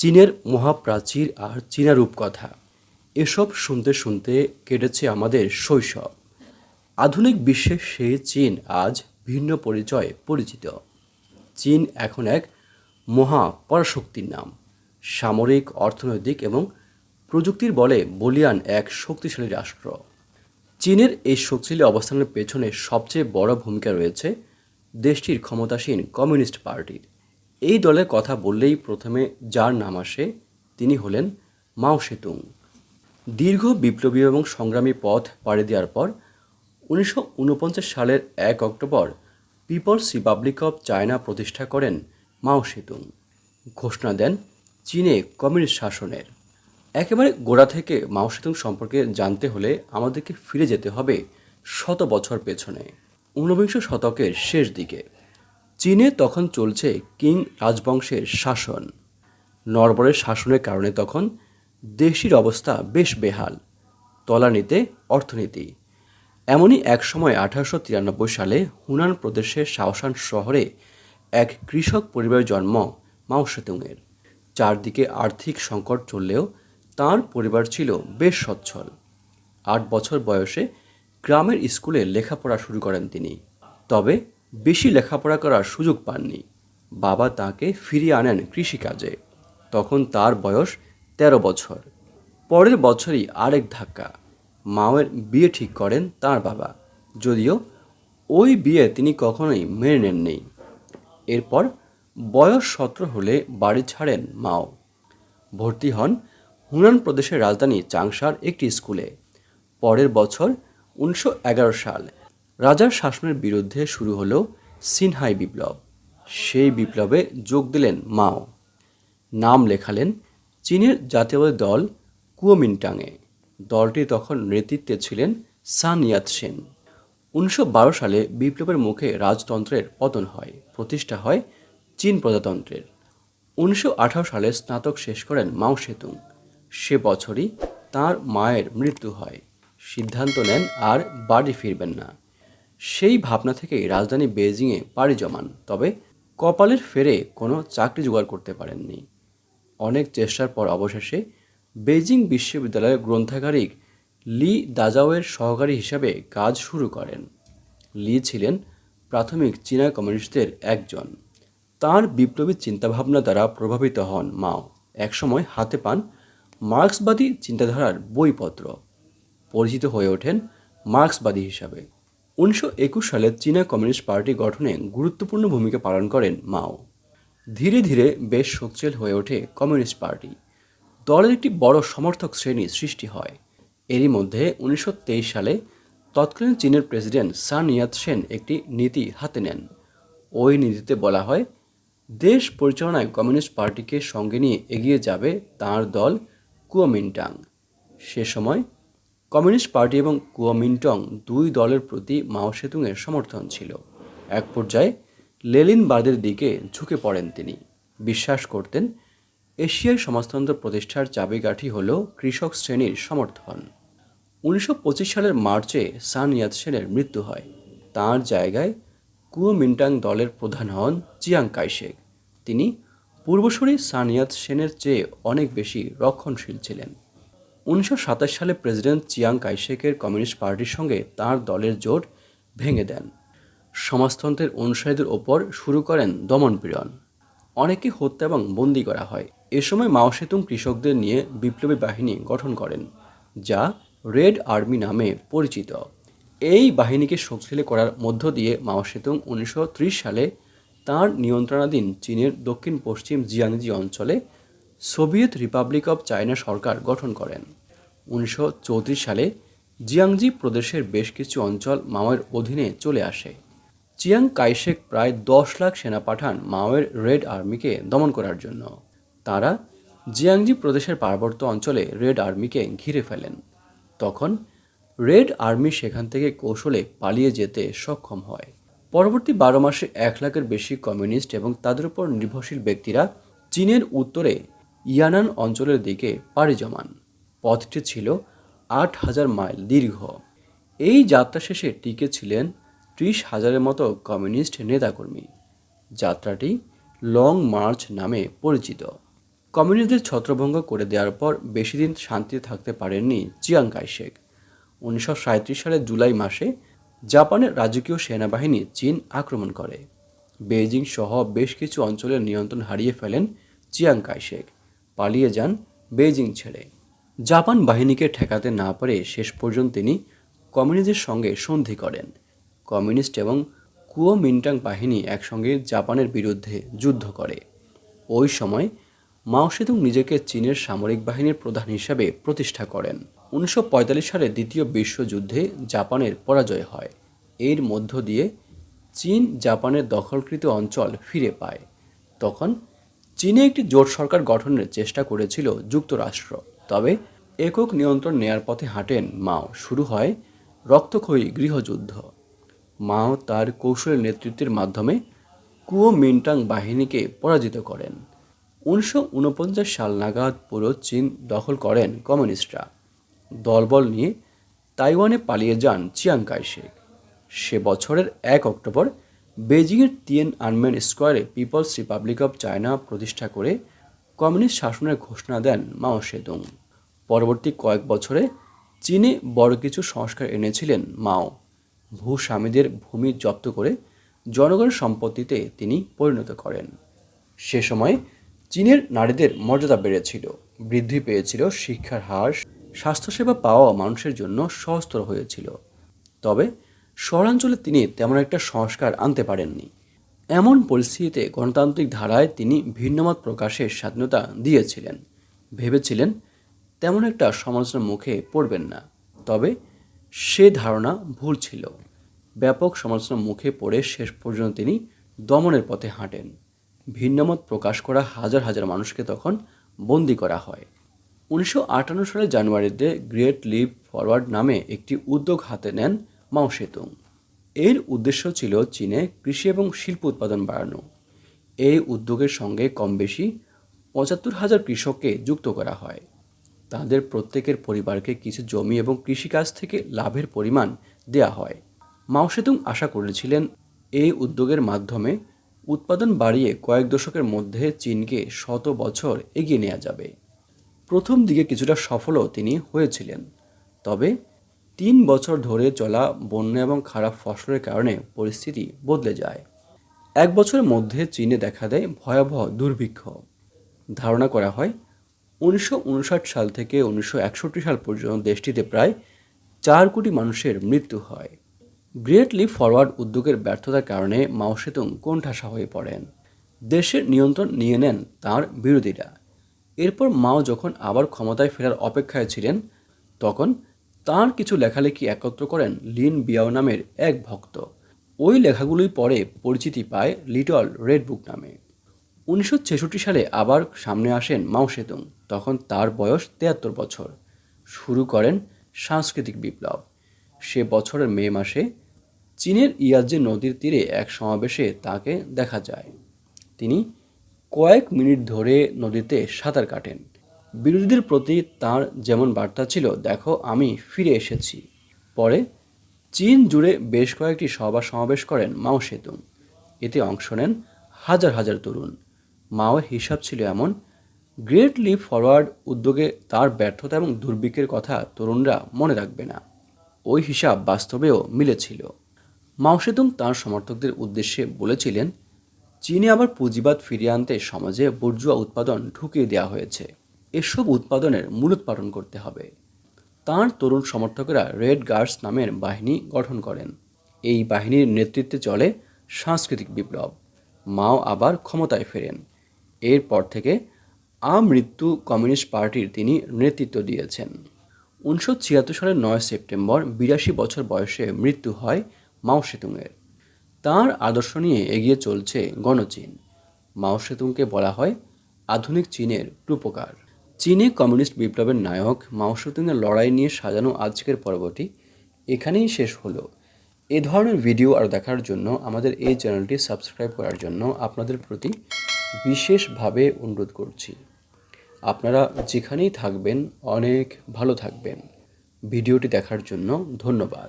চীনের মহাপ্রাচীর আর চীনা রূপকথা। এসব শুনতে শুনতে কেটেছে আমাদের শৈশব। আধুনিক বিশ্বে সে চীন আজ ভিন্ন পরিচয়ে পরিচিত। চীন এখন এক মহা পরাশক্তির নাম। সামরিক, অর্থনৈতিক এবং প্রযুক্তির বলে বলিয়ান এক শক্তিশালী রাষ্ট্র। চীনের এই শক্তিশালী অবস্থানের পেছনে সবচেয়ে বড় ভূমিকা রয়েছে দেশটির ক্ষমতাসীন কমিউনিস্ট পার্টির। এই দলের কথা বললেই প্রথমে যার নাম আসে, তিনি হলেন মাও সেতুং। দীর্ঘ, বিপ্লবী এবং সংগ্রামী পথ পাড়ি দেওয়ার পর, উনিশশো উনপঞ্চাশ সালের এক October People's Republic of China প্রতিষ্ঠা করেন মাও সেতুং। ঘোষণা দেন চীনে কমিউনিস্ট শাসনের। একেবারে গোড়া থেকে মাও সেতুং সম্পর্কে জানতে হলে আমাদেরকে ফিরে যেতে হবে শত বছর পেছনে। ঊনবিংশ শতকের শেষ দিকে। চীনে তখন চলছে কিং রাজবংশের শাসন। নরবরের শাসনের কারণে তখন দেশটির অবস্থা বেশ বেহাল, তলানিতে অর্থনীতি। এমনই এক সময় আঠারোশো তিরানব্বই সালে হুনান প্রদেশের শাওশান শহরে এক কৃষক পরিবারের জন্ম মাও সেতুংয়ের। চারদিকে আর্থিক সংকট চললেও তার পরিবার ছিল বেশ সচ্ছল। আট বছর বয়সে গ্রামের স্কুলে লেখাপড়া শুরু করেন তিনি। তবে বেশি লেখাপড়া করার সুযোগ পাননি। বাবা তাকে ফিরিয়ে আনেন কৃষিকাজে। তখন তার বয়স তেরো বছর। পরের বছরই আরেক ধাক্কা। মাওয়ের বিয়ে ঠিক করেন তার বাবা। যদিও ওই বিয়ে তিনি কখনোই মেনে নেননি। এরপর বয়স সতেরো হলে বাড়ি ছাড়েন মাও। ভর্তি হন হুনান প্রদেশের রাজধানী চাংশার একটি স্কুলে। পরের বছর উনিশশো এগারো সাল রাজার শাসনের বিরুদ্ধে শুরু হলো সিনহাই বিপ্লব। সেই বিপ্লবে যোগ দিলেন মাও। নাম লেখালেন চীনের জাতীয়বাদী দল কুয়োমিনটাংয়ে দলটি তখন নেতৃত্বে ছিলেন সান ইয়াত সেন উনিশশো বারো সালে বিপ্লবের মুখে রাজতন্ত্রের পতন হয়। প্রতিষ্ঠা হয় চীন প্রজাতন্ত্রের। উনিশশো আঠারো সালে স্নাতক শেষ করেন মাও সেতুং। সে বছরই তার মায়ের মৃত্যু হয়। সিদ্ধান্ত নেন আর বাড়ি ফিরবেন না। সেই ভাবনা থেকেই রাজধানী বেজিংয়ে পাড়ি জমান, তবে কপালের ফেরে কোনো চাকরি জোগাড় করতে পারেননি। অনেক চেষ্টার পর অবশেষে বেজিং বিশ্ববিদ্যালয়ের গ্রন্থাগারিক লি দাজাওয়ের সহকারী হিসাবে কাজ শুরু করেন। লি ছিলেন প্রাথমিক চীনা কমিউনিস্টদের একজন। তার বিপ্লবী চিন্তাভাবনা দ্বারা প্রভাবিত হন মাও। একসময় হাতে পান মার্ক্সবাদী চিন্তাধারার বইপত্র। পরিচিত হয়ে ওঠেন মার্ক্সবাদী হিসাবে। উনিশশো একুশ সালে চীনা কমিউনিস্ট পার্টি গঠনে গুরুত্বপূর্ণ ভূমিকা পালন করেন মাও। ধীরে ধীরে বেশ শক্তিশাল হয়ে ওঠে কমিউনিস্ট পার্টি। দলের একটি বড় সমর্থক শ্রেণি সৃষ্টি হয়। এরই মধ্যে উনিশশো তেইশ সালে তৎকালীন চীনের প্রেসিডেন্ট সান ইয়াত সেন একটি নীতি হাতে নেন। ওই নীতিতে বলা হয়, দেশ পরিচালনায় কমিউনিস্ট পার্টিকে সঙ্গে নিয়ে এগিয়ে যাবে তার দল কুয়োমিন্টাং। সে সময় কমিউনিস্ট পার্টি এবং কুয়োমিন্টং দুই দলের প্রতি মাও সেতুংয়ের সমর্থন ছিল। এক পর্যায়ে লেলিনবাদের দিকে ঝুঁকে পড়েন তিনি। বিশ্বাস করতেন এশিয়ায় সমাজতন্ত্র প্রতিষ্ঠার চাবিকাঠি হল কৃষক শ্রেণির সমর্থন। উনিশশো পঁচিশ সালের মার্চে সান ইয়াতসেনের মৃত্যু হয়। তার জায়গায় কুয়োমিন্টাং দলের প্রধান হন চিয়াং কাইশেক তিনি পূর্বসূরি সান ইয়াত সেনের চেয়ে অনেক বেশি রক্ষণশীল ছিলেন। উনিশশো সাতাশ সালে প্রেসিডেন্ট চিয়াং কাইশেকের কমিউনিস্ট পার্টির সঙ্গে তার দলের জোট ভেঙে দেন। সমাজতন্ত্রের অনুসারীদের ওপর শুরু করেন দমনপীড়ন অনেকে হত্যা এবং বন্দি করা হয়। এ সময় মাও সেতুং কৃষকদের নিয়ে বিপ্লবী বাহিনী গঠন করেন, যা রেড আর্মি নামে পরিচিত। এই বাহিনীকে শক্তিশালী করার মধ্য দিয়ে মাও সেতুং উনিশশো ত্রিশ সালে তাঁর নিয়ন্ত্রণাধীন চীনের দক্ষিণ পশ্চিম জিয়াংজি অঞ্চলে সোভিয়েত রিপাবলিক অব চায়না সরকার গঠন করেন। উনিশশো চৌত্রিশ সালে জিয়াংজি প্রদেশের বেশ কিছু অঞ্চল মাওয়ের অধীনে চলে আসে। চিয়াং কাইশেক প্রায় দশ লাখ সেনা পাঠান মাওয়ের রেড আর্মিকে দমন করার জন্য। তারা জিয়াংজি প্রদেশের পার্বত্য অঞ্চলে রেড আর্মিকে ঘিরে ফেলেন। তখন রেড আর্মি সেখান থেকে কৌশলে পালিয়ে যেতে সক্ষম হয়। পরবর্তী বারো মাসে এক লাখের বেশি কমিউনিস্ট এবং তাদের উপর নির্ভরশীল ব্যক্তিরা চীনের উত্তরে ইয়ানান অঞ্চলের দিকে পাড়ি জমান। পথটি ছিল আট হাজার মাইল দীর্ঘ। এই যাত্রা শেষে টিকে ছিলেন ত্রিশ হাজারের মতো কমিউনিস্ট নেতাকর্মী। যাত্রাটি লং মার্চ নামে পরিচিত। কমিউনিস্টদের ছত্রভঙ্গ করে দেওয়ার পর বেশি দিন শান্তিতে থাকতে পারেননি চিয়াং কাইশেক। উনিশশো সালের জুলাই মাসে জাপানের রাজকীয় সেনাবাহিনী চীন আক্রমণ করে। বেইজিং সহ বেশ কিছু অঞ্চলের নিয়ন্ত্রণ হারিয়ে ফেলেন চিয়াং কাইশেক। পালিয়ে যান বেইজিং ছেড়ে। জাপান বাহিনীকে ঠেকাতে না পারে শেষ পর্যন্ত তিনি কমিউনিস্টের সঙ্গে সন্ধি করেন। কমিউনিস্ট এবং কুয়ো মিন্টাং বাহিনী একসঙ্গে জাপানের বিরুদ্ধে যুদ্ধ করে। ওই সময় মাও সেতুং নিজেকে চীনের সামরিক বাহিনীর প্রধান হিসাবে প্রতিষ্ঠা করেন। উনিশশো পঁয়তাল্লিশ সালে দ্বিতীয় বিশ্বযুদ্ধে জাপানের পরাজয় হয়। এর মধ্য দিয়ে চীন জাপানের দখলকৃত অঞ্চল ফিরে পায়। তখন চীনে একটি জোট সরকার গঠনের চেষ্টা করেছিল যুক্তরাষ্ট্র। তবে একক নিয়ন্ত্রণ নেয়ার পথে হাঁটেন মাও। শুরু হয় রক্তক্ষয়ী গৃহযুদ্ধ। মাও তার কৌশলের নেতৃত্বের মাধ্যমে কুয়ো মিন্টাং বাহিনীকে পরাজিত করেন। উনিশশো উনপঞ্চাশ সাল নাগাদ পুরো চীন দখল করেন কমিউনিস্টরা। দলবল নিয়ে তাইওয়ানে পালিয়ে যান চিয়াং কাইশেক সে বছরের এক অক্টোবর বেজিংয়ের টিয়েন আনমেন স্কোয়ারে পিপলস রিপাবলিক অব চায়না প্রতিষ্ঠা করে কমিউনিস্ট শাসনের ঘোষণা দেন মাও সেতুং পরবর্তী কয়েক বছরে চীনে বড় কিছু সংস্কার এনেছিলেন মাও। ভূস্বামীদের ভূমি জব্দ করে জনগণের সম্পত্তিতে তিনি পরিণত করেন। সে সময় চীনের নারীদের মর্যাদা বেড়েছিল, বৃদ্ধি পেয়েছিল, শিক্ষার হার, স্বাস্থ্যসেবা পাওয়া মানুষের জন্য সহস্তর হয়েছিল। তবে শহরাঞ্চলে তিনি তেমন একটা সংস্কার আনতে পারেননি। এমন পরিস্থিতিতে গণতান্ত্রিক ধারায় তিনি ভিন্নমত প্রকাশের স্বাধীনতা দিয়েছিলেন। ভেবেছিলেন তেমন একটা সমালোচনার মুখে পড়বেন না। তবে সে ধারণা ভুল ছিল। ব্যাপক সমালোচনার মুখে পড়ে শেষ পর্যন্ত তিনি দমনের পথে হাঁটেন। ভিন্নমত প্রকাশ করা হাজার হাজার মানুষকে তখন বন্দি করা হয়। উনিশশো আটান্ন সালের জানুয়ারিতে গ্রেট লিপ ফরওয়ার্ড নামে একটি উদ্যোগ হাতে নেন মাও সেতুং। এর উদ্দেশ্য ছিল চীনে কৃষি এবং শিল্প উৎপাদন বাড়ানো। এই উদ্যোগের সঙ্গে কম বেশি পঁচাত্তর হাজার কৃষককে যুক্ত করা হয়। তাদের প্রত্যেকের পরিবারকে কিছু জমি এবং কৃষিকাজ থেকে লাভের পরিমাণ দেয়া হয়। মাও সেতুং আশা করেছিলেন এই উদ্যোগের মাধ্যমে উৎপাদন বাড়িয়ে কয়েক দশকের মধ্যে চীনকে শত বছর এগিয়ে নেওয়া যাবে। প্রথম দিকে কিছুটা সফলও তিনি হয়েছিলেন। তবে তিন বছর ধরে চলা বন্যা এবং খারাপ ফসলের কারণে পরিস্থিতি বদলে যায়। এক বছরের মধ্যে চীনে দেখা দেয় ভয়াবহ দুর্ভিক্ষ। ধারণা করা হয়, উনিশশো উনষাট সাল থেকে উনিশশো একষট্টি সাল পর্যন্ত দেশটিতে প্রায় চার কোটি মানুষের মৃত্যু হয়। গ্রেট লিপ ফরওয়ার্ড উদ্যোগের ব্যর্থতার কারণে মাও সেতুং কোণঠাসা হয়ে পড়েন। দেশের নিয়ন্ত্রণ নিয়ে নেন তার বিরোধীরা। এরপর মাও যখন আবার ক্ষমতায় ফেরার অপেক্ষায় ছিলেন, তখন তার কিছু লেখালেখি একত্র করেন লিন বিয়াও নামের এক ভক্ত। ওই লেখাগুলোই পরে পরিচিতি পায় লিটল রেড বুক নামে। উনিশশো ছেষট্টি সালে আবার সামনে আসেন মাও সেতুং, তখন তার বয়স তেয়াত্তর বছর। শুরু করেন সাংস্কৃতিক বিপ্লব। সে বছরের মে মাসে চীনের ইয়াজে নদীর তীরে এক সমাবেশে তাকে দেখা যায়। তিনি কয়েক মিনিট ধরে নদীতে সাঁতার কাটেন। বিরোধীদের প্রতি তার যেমন বার্তা ছিল, দেখো, আমি ফিরে এসেছি। পরে চীন জুড়ে বেশ কয়েকটি সভা সমাবেশ করেন মাও সেতুং। এতে অংশ নেন হাজার হাজার তরুণ। মাওয়ের হিসাব ছিল এমন, গ্রেট লিপ ফরওয়ার্ড উদ্যোগে তার ব্যর্থতা এবং দুর্ভিক্ষের কথা তরুণরা মনে রাখবে না। ওই হিসাব বাস্তবেও মিলেছিল মাও সেতুং তাঁর সমর্থকদের উদ্দেশ্যে বলেছিলেন, চীনে আবার পুঁজিবাদ ফিরিয়ে আনতে সমাজে বর্জুয়া উৎপাদন ঢুকিয়ে দেওয়া হয়েছে। এসব উৎপাদনের মূলোৎপাদন করতে হবে। তাঁর তরুণ সমর্থকেরা রেড গার্ডস নামের বাহিনী গঠন করেন। এই বাহিনীর নেতৃত্বে চলে সাংস্কৃতিক বিপ্লব। মাও আবার ক্ষমতায় ফেরেন। এরপর থেকে আমৃত্যু কমিউনিস্ট পার্টির তিনি নেতৃত্ব দিয়েছেন। উনিশশো ছিয়াত্তর সালের নয় সেপ্টেম্বর বিরাশি বছর বয়সে মৃত্যু হয় মাও সেতুংয়ের। তাঁর আদর্শ নিয়ে এগিয়ে চলছে গণচীন। মাও সেতুংকে বলা হয় আধুনিক চীনের রূপকার। চীনে কমিউনিস্ট বিপ্লবের নায়ক মাও লড়াই নিয়ে সাজানো আজকের পর্বটি এখানেই শেষ হলো। এ ধরনের ভিডিও আর দেখার জন্য আমাদের এই চ্যানেলটি সাবস্ক্রাইব করার জন্য আপনাদের প্রতি বিশেষভাবে অনুরোধ করছি। আপনারা যেখানেই থাকবেন, অনেক ভালো থাকবেন। ভিডিওটি দেখার জন্য ধন্যবাদ।